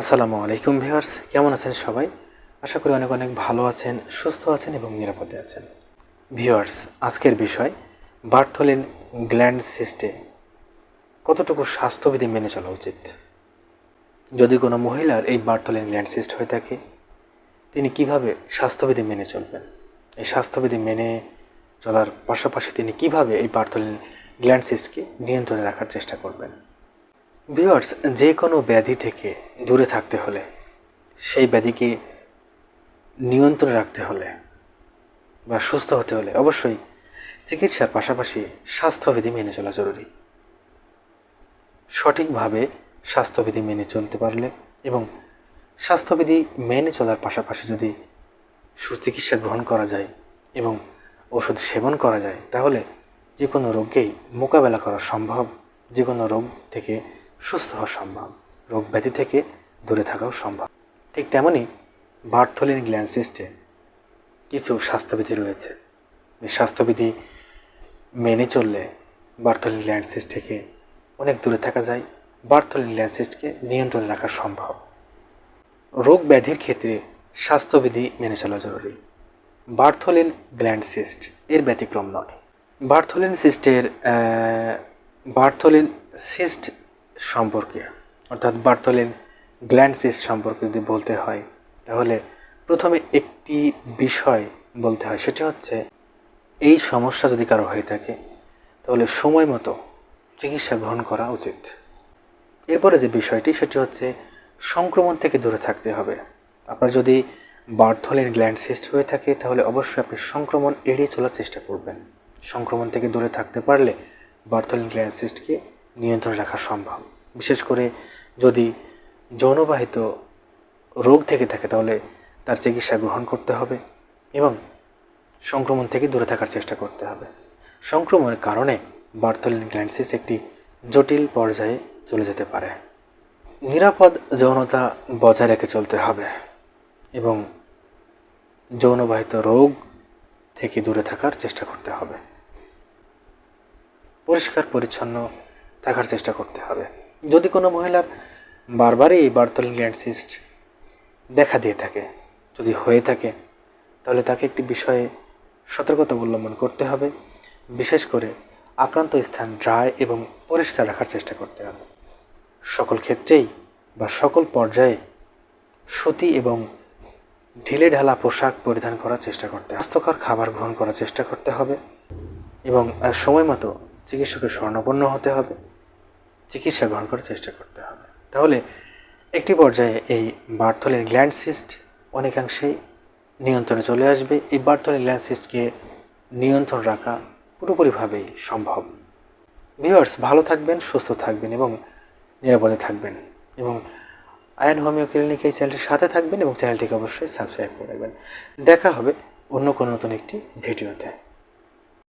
আসসালামু আলাইকুম ভিউয়ার্স, কেমন আছেন সবাই? আশা করি অনেক অনেক ভালো আছেন, সুস্থ আছেন এবং নিরাপদে আছেন। ভিউয়ার্স, আজকের বিষয়, বার্থলিন গ্ল্যান্ড সিস্টে কতটুকু স্বাস্থ্যবিধি মেনে চলা উচিত? যদি কোনো মহিলার এই বার্থলিন গ্ল্যান্ড সিস্ট হয়ে থাকে, তিনি কীভাবে স্বাস্থ্যবিধি মেনে চলবেন? এই স্বাস্থ্যবিধি মেনে চলার পাশাপাশি তিনি কীভাবে এই বার্থলিন গ্ল্যান্ড সিস্টকে নিয়ন্ত্রণে রাখার চেষ্টা করবেন? ভিউয়ার্স যে কোনো ব্যাধি থেকে দূরে থাকতে হলে, সেই ব্যাধিকে নিয়ন্ত্রণে রাখতে হলে বা সুস্থ হতে হলে অবশ্যই চিকিৎসার পাশাপাশি স্বাস্থ্যবিধি মেনে চলা জরুরি। সঠিকভাবে স্বাস্থ্যবিধি মেনে চলতে পারলে এবং স্বাস্থ্যবিধি মেনে চলার পাশাপাশি যদি সুচিকিৎসা গ্রহণ করা যায় এবং ওষুধ সেবন করা যায়, তাহলে যে কোনো রোগকেই মোকাবেলা করা সম্ভব। যে কোনো রোগ থেকে সুস্থ হওয়া সম্ভব। রোগ ব্যাধি থেকে দূরে থাকাও সম্ভব। ঠিক তেমনই বার্থলিন গ্ল্যান্ড সিস্টে কিছু স্বাস্থ্যবিধি রয়েছে। স্বাস্থ্যবিধি মেনে চললে বার্থলিন গ্ল্যান্ড সিস্ট থেকে অনেক দূরে থাকা যায়। বার্থলিন গ্ল্যান্ড সিস্টকে নিয়ন্ত্রণে রাখা সম্ভব। রোগ ব্যাধির ক্ষেত্রে স্বাস্থ্যবিধি মেনে চলা জরুরি। বার্থলিন গ্ল্যান্ড সিস্ট এর ব্যতিক্রম নয়। বার্থলিন সিস্টের বার্থলিন সিস্ট সম্পর্কে, অর্থাৎ বার্থলিন গ্ল্যান্ড সিস্ট সম্পর্কে যদি বলতে হয়, তাহলে প্রথমে একটি বিষয় বলতে হয়, সেটা হচ্ছে এই সমস্যা যদি কারও হয়ে থাকে, তাহলে সময় মতো চিকিৎসা গ্রহণ করা উচিত। এরপরে যে বিষয়টি, সেটি হচ্ছে সংক্রমণ থেকে দূরে থাকতে হবে। আপনার যদি বার্থলিন গ্ল্যান্ড সিস্ট হয়ে থাকে, তাহলে অবশ্যই আপনি সংক্রমণ এড়িয়ে চলার চেষ্টা করবেন। সংক্রমণ থেকে দূরে থাকতে পারলে বার্থলিন গ্ল্যান্ড সিস্টকে নিয়ন্ত্রণে রাখা সম্ভব। বিশেষ করে যদি যৌনবাহিত রোগ থেকে থাকে, তাহলে তার চিকিৎসা গ্রহণ করতে হবে এবং সংক্রমণ থেকে দূরে থাকার চেষ্টা করতে হবে। সংক্রমণের কারণে বার্থলিন গ্ল্যান্ডসিস একটি জটিল পর্যায়ে চলে যেতে পারে। নিরাপদ যৌনতা বজায় রেখে চলতে হবে এবং যৌনবাহিত রোগ থেকে দূরে থাকার চেষ্টা করতে হবে। পরিষ্কার, পরিচ্ছন্ন থাকার চেষ্টা করতে হবে। যদি কোনো মহিলার বারবারই এই বার্থলিন গ্ল্যান্ড সিস্ট দেখা দিয়ে থাকে, যদি হয়ে থাকে, তাহলে তাকে একটি বিষয়ে সতর্কতা অবলম্বন করতে হবে। বিশেষ করে আক্রান্ত স্থান ড্রাই এবং পরিষ্কার রাখার চেষ্টা করতে হবে। সকল ক্ষেত্রেই বা সকল পর্যায়ে সুতি এবং ঢিলে ঢালা পোশাক পরিধান করার চেষ্টা করতে স্বাস্থ্যকর খাবার গ্রহণ করার চেষ্টা করতে হবে এবং সময় মতো চিকিৎসকের স্বর্ণপন্ন হতে হবে। চিকিৎসা গ্রহণ করার চেষ্টা করতে হবে। তাহলে একটি পর্যায়ে এই বার্থলের গ্ল্যান্ড সিস্ট অনেকাংশেই নিয়ন্ত্রণে চলে আসবে। এই বার্থলের গ্ল্যান্ড সিস্টকে নিয়ন্ত্রণ রাখা পুরোপুরিভাবেই সম্ভব। ভিউয়ার্স, ভালো থাকবেন, সুস্থ থাকবেন এবং নিরাপদে থাকবেন। এবং আয়ন হোমিও ক্লিনিক এই চ্যানেলটির সাথে থাকবেন এবং চ্যানেলটিকে অবশ্যই সাবস্ক্রাইব করে রাখবেন। দেখা হবে অন্য কোনো নতুন একটি ভিডিওতে।